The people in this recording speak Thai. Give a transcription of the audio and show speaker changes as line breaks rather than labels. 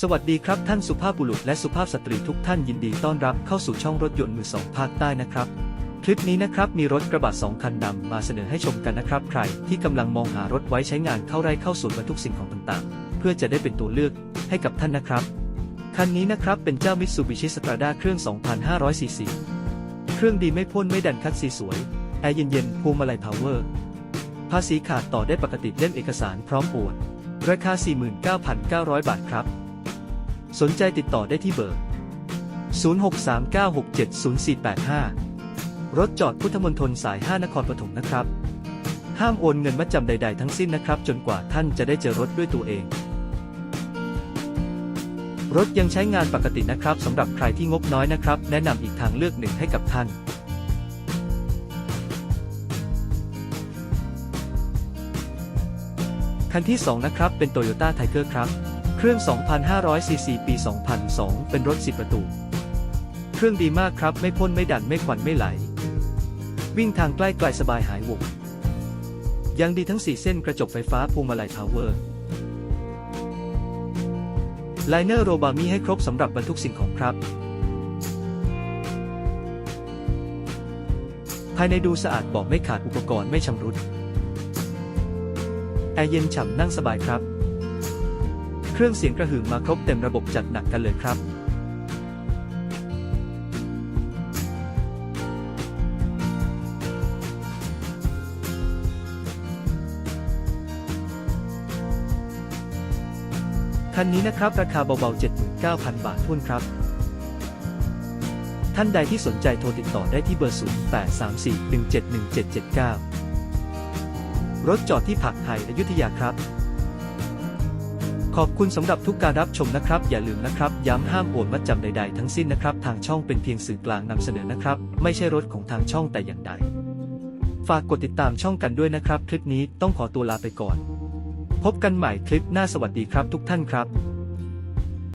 สวัสดีครับท่านสุภาพบุรุษและสุภาพสตรีทุกท่านยินดีต้อนรับเข้าสู่ช่องรถยนต์มือสองภาคใต้นะครับ คลิปนี้นะครับมีรถกระบะสองคันนำมาเสนอให้ชมกันนะครับ ใครที่กำลังมองหารถไว้ใช้งานเข้าไร่เข้าสวนบรรทุกสิ่งของต่างๆ เพื่อจะได้เป็นตัวเลือกให้กับท่านนะครับ คันนี้นะครับเป็นเจ้า Mitsubishi Strada เครื่อง 2,500 ซีซี เครื่องดีไม่พ่นไม่ดันคัดสีสวย แอร์เย็นๆพวงมาลัยพาวเวอร์ ภาษีขาดต่อได้ปกติเล่มเอกสารพร้อมโอนราคา 49,900 บาทครับ สนใจติดต่อได้ที่เบอร์ 0639670485 รถจอดพุทธมณฑลสาย 5 นครปฐมนะครับ ห้ามโอนเงินมัดจำใด ๆ ทั้งสิ้นนะครับ จนกว่าท่านจะได้เจอรถด้วยตัวเอง รถยังใช้งานปกตินะครับสำหรับใครที่งบน้อยนะครับ แนะนำอีกทางเลือกหนึ่งให้กับท่านคันที่ 2 นะครับ เป็น Toyota Tiger ครับ เครื่อง 2,500ซีซีปี 2002 เป็นรถ 10 ประตู เครื่องดีมากครับ ไม่พ่นไม่ดันไม่ควันไม่ไหล วิ่งทางใกล้ไกลสบายหายหวกยังดีทั้ง 4 เส้นกระจกไฟฟ้าพวงมาลัยพาวเวอร์ไลเนอร์โรบามีให้ครบสำหรับบรรทุกสิ่งของครับ ภายในดูสะอาดบอกไม่ขาดอุปกรณ์ไม่ชำรุด แอร์เย็นฉ่ำนั่งสบายครับ เครื่องเสียงกระหึ่มมาครบเต็มระบบจัดหนักกันเลยครับคันนี้นะครับ ราคาเบาๆ 79,000 บาททุนครับ ท่านใดที่สนใจโทรติดต่อได้ที่เบอร์ 0834171779 รถจอดที่ผักไทยอยุธยาครับ ขอบคุณสำหรับทุกการรับชมนะครับ อย่าลืมนะครับ ย้ำห้ามโอนมัดจำใด ๆ ทั้งสิ้นนะครับ ทางช่องเป็นเพียงสื่อกลางนำเสนอนะครับ ไม่ใช่รถของทางช่องแต่อย่างใด ฝากกดติดตามช่องกันด้วยนะครับ คลิปนี้ต้องขอตัวลาไปก่อน พบกันใหม่คลิปหน้าสวัสดีครับทุกท่านครับ